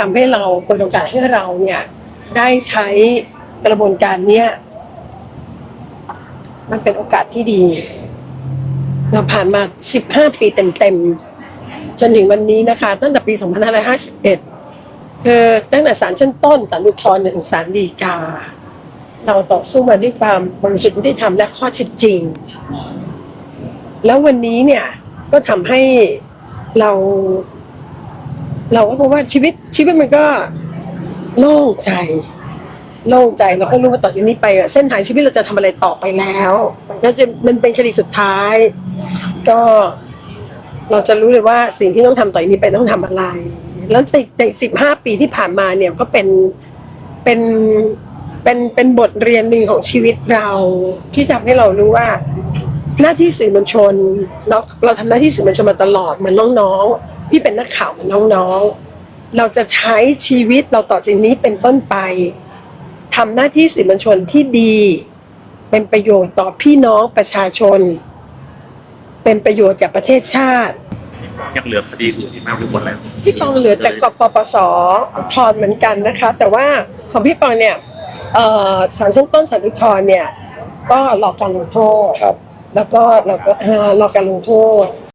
ทำให้เราเปิดโอกาสให้เราเนี่ย ได้ใช้กระบวนการเนี้ยมันเป็นโอกาสที่ดี เราผ่านมา 15 ปีเต็มๆ จนถึงวันนี้นะคะ ตั้งแต่ปี 2551 คือตั้งแต่ศาลชั้นต้นศาลอุทธรณ์ถึงศาลฎีกา เราต่อสู้มาด้วยความบริสุทธิ์ยุติธรรมและข้อเท็จจริง แล้ววันนี้เนี่ยก็ทำให้เรา เราก็พบว่าชีวิตชีวิตมันก็โล่งใจโล่งใจเราก็รู้ว่าต่อจากนี้ไปเส้นทางชีวิตเราจะทำอะไรต่อไปแล้วมันก็จะมันเป็นคดีสุดท้าย ก็เราจะรู้เลยว่าสิ่งที่ต้องทำต่อจากนี้ไปต้องทำอะไร แล้วติดในสิบห้าปีที่ผ่านมาเนี่ยก็เป็นเป็นเป็นเป็นบทเรียนหนึ่งของชีวิตเรา ที่ทำให้เรารู้ว่า หน้าที่สื่อมวลชน เราเราทำหน้าที่สื่อมวลชนมาตลอดเหมือนน้องๆ พี่เป็นนักข่าวเหมือนน้องๆ เราจะใช้ชีวิตเราต่อจากนี้เป็นต้นไปทำหน้าที่สื่อมวลชนที่ดี เป็นประโยชน์ต่อพี่น้องประชาชน เป็นประโยชน์กับประเทศชาติยังเหลือคดีอื่นอีกมากหรือหมดแล้วพี่ปองเหลือแต่กปปสอุทธรณ์เหมือนกันนะคะ แต่ว่าของพี่ปองเนี่ยเอ่อศาลชั้นต้นศาลอุทธรณ์เนี่ย ก็รอการลงโทษครับแล้วก็เราก็เอ่อรอการลงโทษ